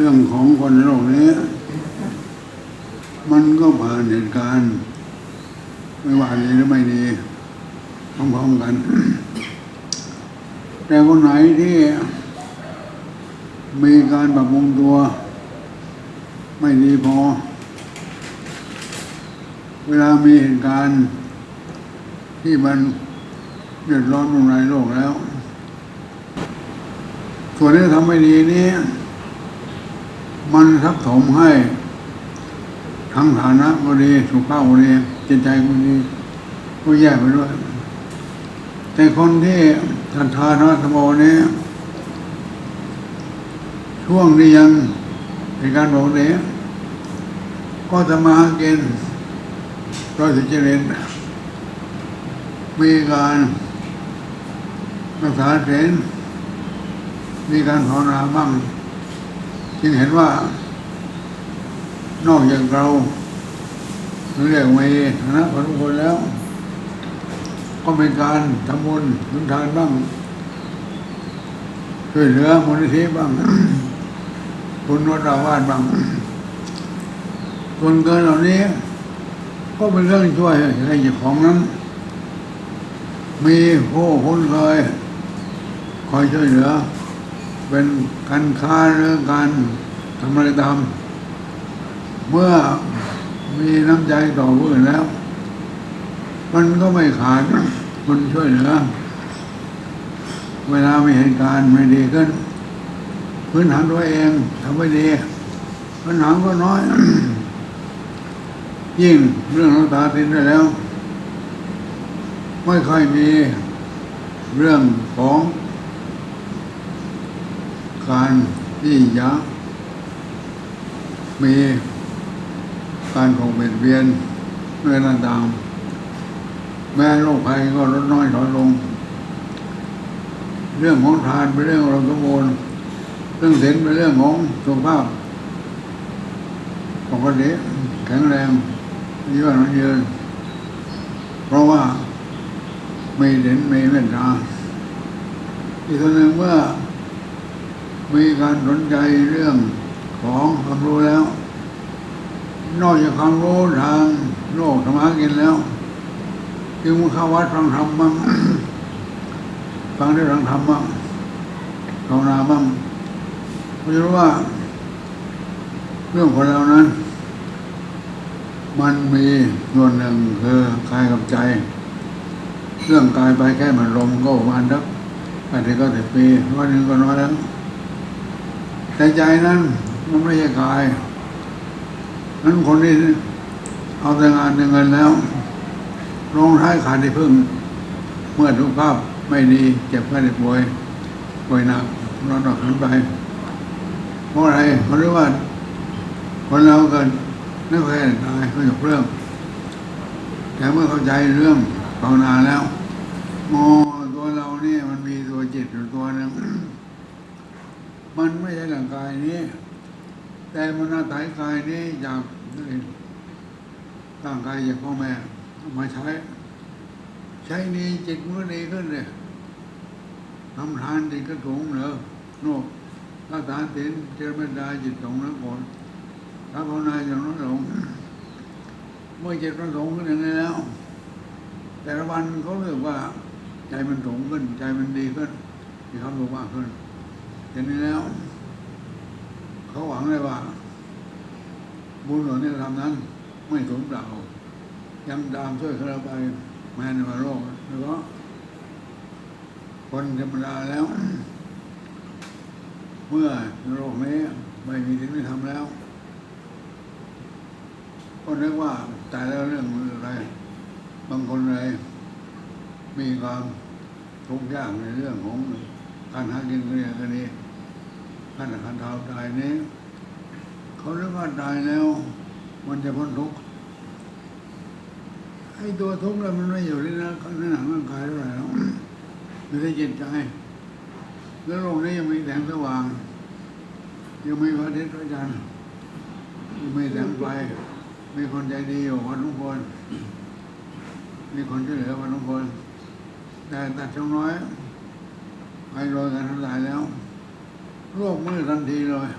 เรื่องของคนโลกนี้ มันก็ผ่านเหตุการณ์ไม่ว่าดีหรือไม่ดีพร้อมๆกัน แต่คนไหนที่มีการปรับปรุงตัว ไม่ดีพอ เวลามีเหตุการณ์ที่มันเดือดร้อนรุนแรงโลกแล้ว ส่วนที่ทำไม่ดีนี้ มันทับถมให้ ทั้งฐานะก็ดีสุขภาพก็ดีจิตใจก็ดีก็แย่ไปด้วย แต่คนที่ศรัทธาพระธรรมโอนี้ช่วงนี้ยังในการบอกเนี้ก็จะมาหาเกณฑ์ร้อยสิเจริญมีการรักษาเสนมีการภาวนาบ้าง จึงเห็นว่า นอกจากเราเรียกไม่ฐานะของทุกคนแล้ว ก็เป็นการทำบุญทุนทานบ้างช่วยเหลือมูลนิธิบ้างคุณวัดราวาสบ้างส่วนเกินเหล่านี้ ก็เป็นเรื่องช่วยให้เจ้าของนั้น มีผู้คุ้นเคยคอยช่วยเหลือ เป็นการค้าหรือการทำอะไรตามเมื่อมีน้ำใจต่อผู้อื่นแล้ว มันก็ไม่ขาดคนช่วยเหลือ เวลามีเหตุการณ์ไม่ดีขึ้นพื้นฐานตัวเองทำไม่ดีปัญหาก็น้อย ยิ่งเรื่องรักษาสินได้แล้ว ไม่ค่อยมีเรื่องของ การที่จะมีการของเบียดเบียนเรื่องต่างๆแม้โรคภัยก็ลดน้อยถอยลง เรื่องของทานเป็นเรื่องเราสมบูรณ์เรื่องศีลเป็นเรื่องของสุขภาพปกติแข็งแรงยืนยืนเพราะว่าไม่เด่นไม่เมตตาอีกตัวหนึ่งเมื่อ มีการสนใจเรื่องของความรู้แล้ว นอกจากความรู้ทางโลกธรรมะกินแล้ว จึงมาเข้าวัดฟังธรรมบ้างฟังได้ฟังธรรมบ้างภาวนาบ้างเราจะรู้ว่า เรื่องของเรานั้น มันมีส่วนหนึ่งคือกายกับใจ เรื่องกายไปแค่มันลมก็ประมาณสักแปดถึงเก้าสิบปีวันหนึ่งก็น้อยแล้ว แต่ใจนั้นมันไม่ใช่กายนั้นคนที่เอาแต่งานแต่เงินแล้วลงท้าขาดที่พึ่ง เมื่อทุกภาพไม่ดีเจ็บไข้ได้ป่วยป่วยหนักนอนหนักขึ้นไปเพราะอะไรเพราะรู้ว่า คนเราเกิดนึกแค่ตายก็จบเรื่อง แต่เมื่อเข้าใจเรื่องภาวนาแล้วโมตัวเราเนี่ยมันมีตัวจิตอยู่ตัวหนึง ไม่ใช่ร่างกายนี้ แต่มันอาศัยกายนี้จากร่างกายจากพ่อแม่มาใช้ ใช้นี้จิตมันก็ดีขึ้นเลยทำทานจิตก็สูงเหรอโน่ถ้าทานศีลเจริญเมตตาจิตสงแล้วก่อนถ้าภาวนาอย่างนั้นลงเมื่อจิตมันสูงขึ้นอย่างนี้แล้ว แต่ละวันเขาเรียกว่า ใจมันสูงขึ้น ใจมันดีขึ้นมีความรู้มากขึ้นอย่างนี้แล้ว เขาหวังเลยว่า บุญหลวงที่เราทำนั้น ไม่สูญเปล่ายังตามช่วยเราไปแม้ในวันโลกแล้วก็คนธรรมดาแล้ว เมื่อโลกนี้ไม่มีสิ่งที่ทำแล้วก็นึกว่าตายแล้วเรื่องอะไร บางคนเลยมีความทุกข์ยากในเรื่องของการหากินกันเนี่ ยกันนี้ขั้นขันเท้าตายนี้ เขาเรียกว่าตายแล้ว มันจะพ้นทุกข์ไอ้ตัวทุกข์แล้วมันไม่อยู่ในนั้นในหนังร่างกายเท่าไหร่หรอกอยู่ในจิตใจ แล้วโลกนี้ยังมีแสงสว่าง ยังมีพระอาทิตย์พระจันทร์ยังมีแสงไฟมีคนใจดีอยู่วันทุกคน มีคนช่วยเหลือวันทุกคน แต่ตัดช่องน้อยไปโรยกันทั้งหลายแล้ว โลกมืดทันทีเลย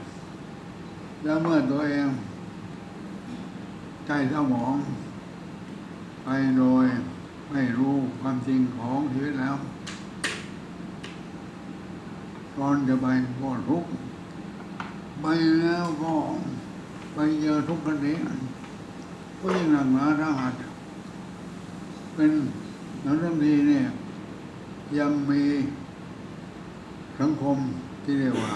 แล้วเมื่อตัวเอง ใจเศร้าหมอง ไปโดยไม่รู้ความจริงของชีวิตแล้วตอนจะไปก็ทุกข์ไปแล้วก็ไปเจอทุกข์กันเองก็ยิ่งหนักหนาถ้าหัดเป็นนักดนตรีเนี่ยยังมีสังคม ที่เรียกว่า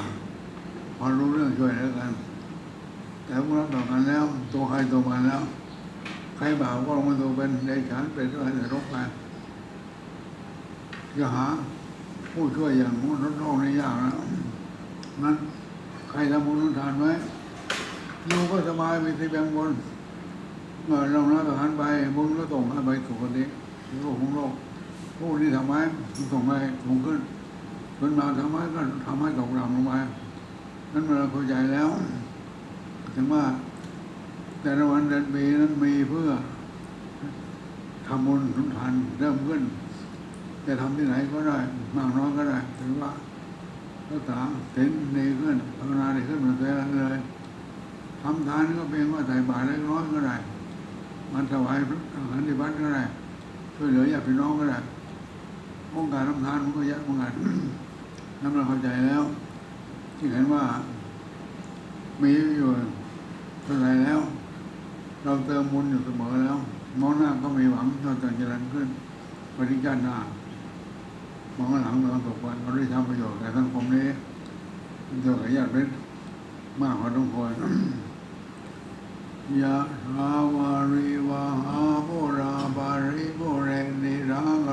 พอรู้เรื่องช่วยเหลือกัน แต่เมื่อรับต่อกันแล้ว ตัวใครตัวมันแล้ว ใครบ่าวก็ลงมาตัวเป็นในฉันเป็นอะไรแต่รบไปจะหาผู้ช่วยอย่างมุนรถโลกในยากนะนั้นใครทำบุญทานไว้อยู่ก็สบายมีที่แบ่งบนเมื่อเรารับอาหารไปบุญก็ส่งให้ไปสู่คนนี้โลกของโลกผู้ที่ทำไว้ส่งให้สูงขึ้น คนมาทำไว้ก็ทำให้ตกต่ำลงไปนั้นเราเข้าใจแล้ว ถึงว่า แต่ละวันเดือนปีนั้นมีเพื่อทำบุญสุนทานเริ่มขึ้นจะทำที่ไหนก็ได้มากน้อยก็ได้ถือว่ารักษาศีลดีขึ้นภาวนาดีขึ้นมาเสียเลยทำทานก็เพียงว่าใส่บาตรเล็กน้อยก็ได้มันถวายอาหารที่วัดก็ได้ช่วยเหลือญาติพี่น้องก็ได้องค์การทำทานมันก็เยอะเหมือนกัน นั้นเราเข้าใจแล้ว ที่เห็นว่า มีอยู่เท่าไหรแล้ว เราเติมบุญอยู่เสมอแล้วมองหน้าก็มีหวังเราจะเจริญขึ้นปฏิจาหน้ามองหลังเราตกวันเราได้ทำประโยชน์แก่สังคมนี้เจ้าขยันเป็นมากกว่าต้องคอยยะทาวาริวาหาโบราบาริโบเรนิรัง